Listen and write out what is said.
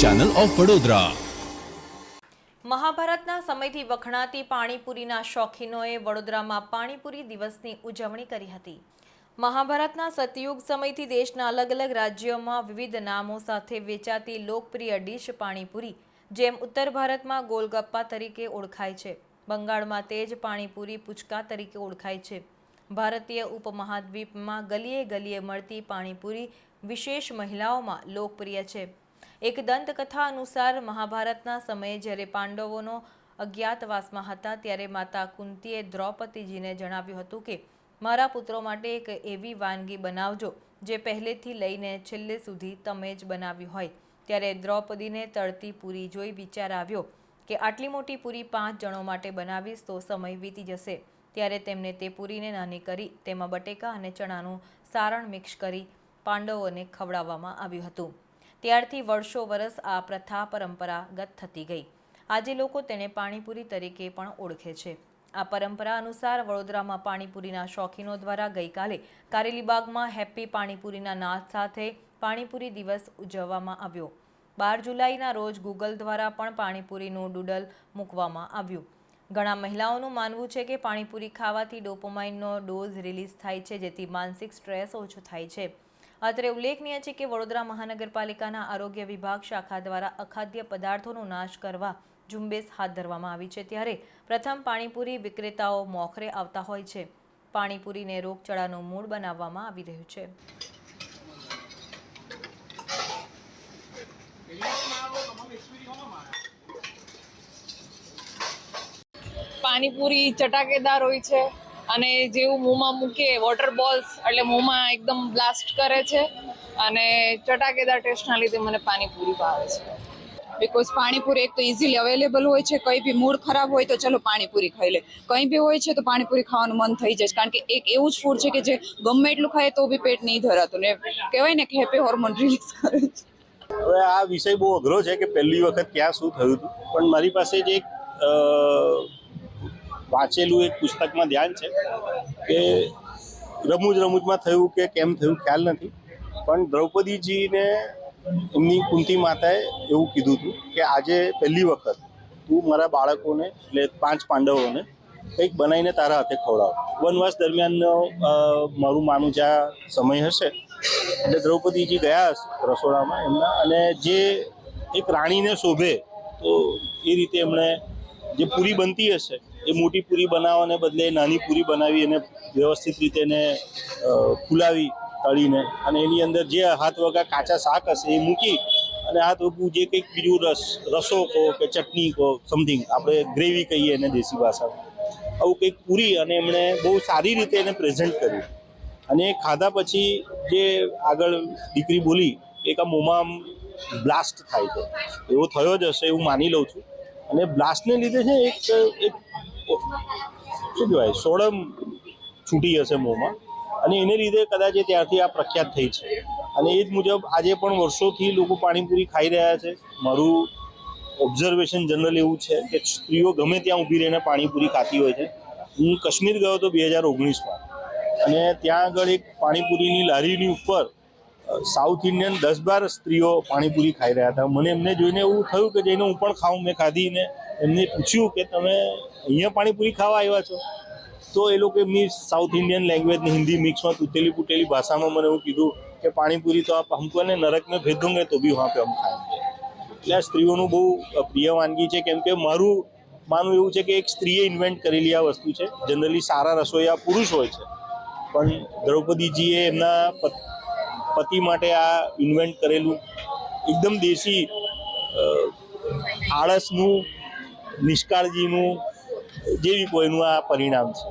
Channel of Vadodara મહાભારતના સમયથી વખણાતી પાણીપુરીના શોખીનોએ વડોદરામાં પાણીપુરી દિવસની ઉજવણી કરી હતી. મહાભારતના સતયુગ સમયથી દેશના અલગ અલગ રાજ્યોમાં વિવિધ નામો સાથે વેચાતી લોકપ્રિય ડીશ પાણીપુરી, જેમ ઉત્તર ભારતમાં ગોલગપ્પા તરીકે ઓળખાય છે, બંગાળમાં તેજ પાણીપુરી પૂચકા તરીકે ઓળખાય છે. ભારતીય ઉપમહાદ્વીપમાં ગલીએ ગલીએ મળતી પાણીપુરી વિશેષ મહિલાઓમાં લોકપ્રિય છે. એક દંતકથા અનુસાર મહાભારતના સમયે જ્યારે પાંડવોનો અજ્ઞાતવાસમાં હતા ત્યારે માતા કુંતીએ દ્રૌપદીજીને જણાવ્યું હતું કે, મારા પુત્રો માટે એક એવી વાનગી બનાવજો જે પહેલેથી લઈને છેલ્લે સુધી તમે જ બનાવી હોય. ત્યારે દ્રૌપદીને તળતી પૂરી જોઈ વિચાર આવ્યો કે, આટલી મોટી પૂરી પાંચ જણો માટે બનાવીશ તો સમય વીતી જશે. ત્યારે તેમને તે પૂરીને નાની કરી, તેમાં બટેકા અને ચણાનું સારણ મિક્સ કરી પાંડવોને ખવડાવવામાં આવ્યું હતું. ત્યારથી વર્ષો વર્ષ આ પ્રથા પરંપરાગત થતી ગઈ. આજે લોકો તેને પાણીપુરી તરીકે પણ ઓળખે છે. આ પરંપરા અનુસાર વડોદરામાં પાણીપુરીના શોખીનો દ્વારા ગઈકાલે કારેલીબાગમાં હેપ્પી પાણીપુરીના નાદ સાથે પાણીપુરી દિવસ ઉજવવામાં આવ્યો. બાર જુલાઈના રોજ ગૂગલ દ્વારા પણ પાણીપુરીનું ડૂડલ મૂકવામાં આવ્યું. ઘણા મહિલાઓનું માનવું છે કે પાણીપુરી ખાવાથી ડોપોમાઇનનો ડોઝ રિલીઝ થાય છે, જેથી માનસિક સ્ટ્રેસ ઓછો થાય છે. અત્રે ઉલ્લેખનીય છે કે વડોદરા મહાનગરપાલિકાના આરોગ્ય વિભાગ શાખા દ્વારા અખાદ્ય પદાર્થોનો નાશ કરવા ઝુંબેશ હાથ ધરવામાં આવી છે ત્યારે પ્રથમ પાણીપુરી વિક્રેતાઓ મોખરે આવતા હોય છે. પાણીપુરીને રોગચાળાનું મૂળ બનાવવામાં આવી રહ્યું છે. પાણીપુરી ચટાકેદાર હોય છે. અને જેવું મોંમાં મૂકીએ વોટર બોલ્સ એટલે મોંમાં એકદમ બ્લાસ્ટ કરે છે. અને ચટાકેદાર ટેસ્ટના લીધે મને પાણીપુરી ભાવે છે. બિકોઝ પાણીપુરી એક તો ઇઝીલી અવેલેબલ હોય છે, કંઈ બી મૂડ ખરાબ હોય તો ચલો પાણીપુરી ખાઈ લે કંઈ બી હોય છે તો પાણીપુરી ખાવાનું મન થઈ જાય કારણ કે એક એવું જ ફૂડ છે કે જે ગમે એટલું ખાય તો બી પેટ નહીં ધરાતું. ને કહેવાય ને કે હેપી હોર્મોન રિલીઝ કરે છે. હવે આ વિષય બહુ અઘરો છે કે પહેલી વખત ક્યાં શું થયું હતું. પણ મારી પાસે જે એક વાંચેલું એક પુસ્તકમાં ધ્યાન છે કે રમૂજ રમૂજમાં થયું કે કેમ થયું ખ્યાલ નથી. પણ દ્રૌપદીજીને એમની કુંતી માતાએ એવું કીધું હતું કે આજે પહેલી વખત તું મારા બાળકોને એટલે પાંચ પાંડવોને કંઈક બનાવીને તારા હાથે ખવડાવ. વનવાસ દરમિયાનનો મારું માનું જ્યાં સમય હશે એટલે દ્રૌપદીજી ગયા રસોડામાં એમના અને જે એક રાણીને શોભે તો એ રીતે એમણે જે પૂરી બનતી હશે એ મોટી પૂરી બનાવવાને બદલે નાની પૂરી બનાવી અને વ્યવસ્થિત રીતે એને ફુલાવી તળીને અને એની અંદર જે હાથ વગા કાચા શાક હશે એ મૂકી અને હાથ વગું જે કંઈક બીજું રસ, રસો કહો કે ચટણી કહો સમથિંગ આપણે ગ્રેવી કહીએ એને દેશી ભાષામાં. આવું કંઈક પૂરી અને એમણે બહુ સારી રીતે એને પ્રેઝન્ટ કર્યું. અને એ ખાધા પછી જે આગળ દીકરી બોલી એક આ મોંમાં બ્લાસ્ટ થાય છે. એવો થયો જ હશે એવું માની લઉં છું. અને બ્લાસ્ટને લીધે છે એક એક શું કહેવાય? સોડમ છૂટી હશે મોંમાં. અને એને લીધે કદાચ એ ત્યારથી આ પ્રખ્યાત થઈ છે. અને એ જ મુજબ આજે પણ વર્ષોથી લોકો પાણીપુરી ખાઈ રહ્યા છે. મારું ઓબ્ઝર્વેશન જનરલ એવું છે કે સ્ત્રીઓ ગમે ત્યાં ઊભી રહીને પાણીપુરી ખાતી હોય છે. હું કાશ્મીર ગયો હતો બે હજાર ઓગણીસમાં. અને ત્યાં આગળ એક પાણીપુરીની લારીની ઉપર સાઉથ ઇન્ડિયન દસ બાર સ્ત્રીઓ પાણીપુરી ખાઈ રહ્યા હતા. મને એમને જોઈને એવું થયું કે જઈને હું પણ ખાઉં, મેં ખાધીને એમને પૂછ્યું કે તમે અહીંયા પાણીપુરી ખાવા આવ્યા છો? તો એ લોકો એમની સાઉથ ઇન્ડિયન લેંગ્વેજ હિન્દી મિક્સમાં તૂટેલી પૂટેલી ભાષામાં મને એવું કીધું કે પાણીપુરી તો આપ હમકો ને નરક મેં ભેજ તો બી વહાં પે હમ ખાએંગે એટલે આ સ્ત્રીઓનું બહુ પ્રિય વાનગી છે કેમ કે મારું માનવું એવું છે કે એક સ્ત્રીએ ઇન્વેન્ટ કરેલી આ વસ્તુ છે. જનરલી સારા રસોઈયા પુરુષ હોય છે. પણ દ્રૌપદીજીએ એમના પતિ માટે આ ઇન્વેન્ટ કરેલું. એકદમ દેશી આળસનું નિષ્કાળજીનું જેવી કોઈનું આ પરિણામ છે.